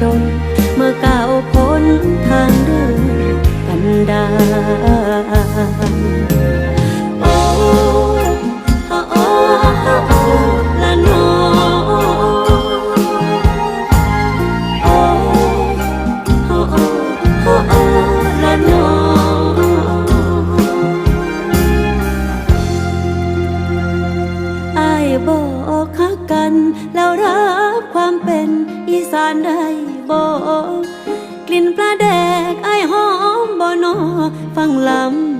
จน เมื่อก้าวพ้นทางเดินกันดาโอ้โอ้โอ้ละนอโอ้โอ้โอ้โอ้ละนอไอ้บอกคักกันแล้วรัก สานได้บ่กลิ่นปลาแดกอหอมบ่นอฟังลำ